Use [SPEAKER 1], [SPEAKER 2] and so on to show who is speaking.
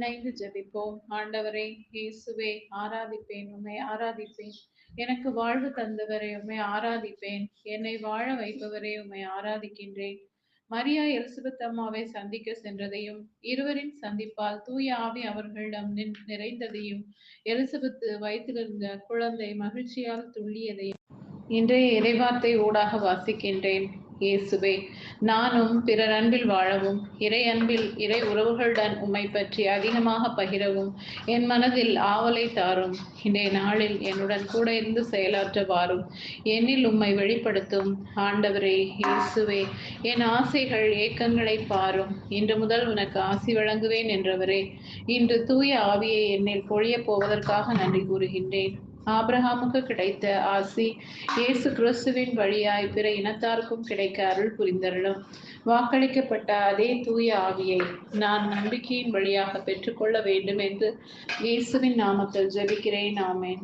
[SPEAKER 1] இணைந்து ஜபிப்போம். ஆண்டவரே இயேசுவே ஆராதிப்பேன் உம்மை ஆராதிப்பேன். எனக்கு வாழ்வு தந்தவரை உம்மை ஆராதிப்பேன். என்னை வாழ வைப்பவரே உம்மை ஆராதிக்கின்றேன். மரியா எலிசபெத் அம்மாவை சந்திக்க சென்றதையும் இருவரின் சந்திப்பால் தூய ஆவி அவர்களிடம் நின்- நிறைந்ததையும் எலிசபெத் வயிற்றிலிருந்த குழந்தை மகிழ்ச்சியால் துள்ளியதையும் இன்றைய இறைவார்த்தை ஊடாக வாசிக்கின்றேன். இயேசுவே நானும் பிறர் அன்பில் வாழவும் இறை அன்பில் இறை உறவுகளுடன் உம்மை பற்றி அதிகமாக பகிரவும் என் மனதில் ஆவலை தாரும். இன்றைய நாளில் என்னுடன் கூட இருந்து செயலாற்ற வாரும் என்னில் உம்மை வெளிப்படுத்தும். ஆண்டவரே இயேசுவே என் ஆசைகள் ஏக்கங்களை பாரும். இன்று முதல் உனக்கு ஆசி வழங்குவேன் என்றவரே இன்று தூய ஆவியை என்னில் பொழியப் போவதற்காக நன்றி கூறுகின்றேன். ஆபிரகாமுக்கு கிடைத்த ஆசி இயேசு கிறிஸ்துவின் வழியாய் பிற இனத்தாருக்கும் கிடைக்க அருள் புரிந்தருளும். வாக்களிக்கப்பட்ட அதே தூய ஆவியை நான் நம்பிக்கையின் வழியாக பெற்றுக்கொள்ள வேண்டும் என்று இயேசுவின் நாமத்தில் ஜெபிக்கிறேன். ஆமேன்.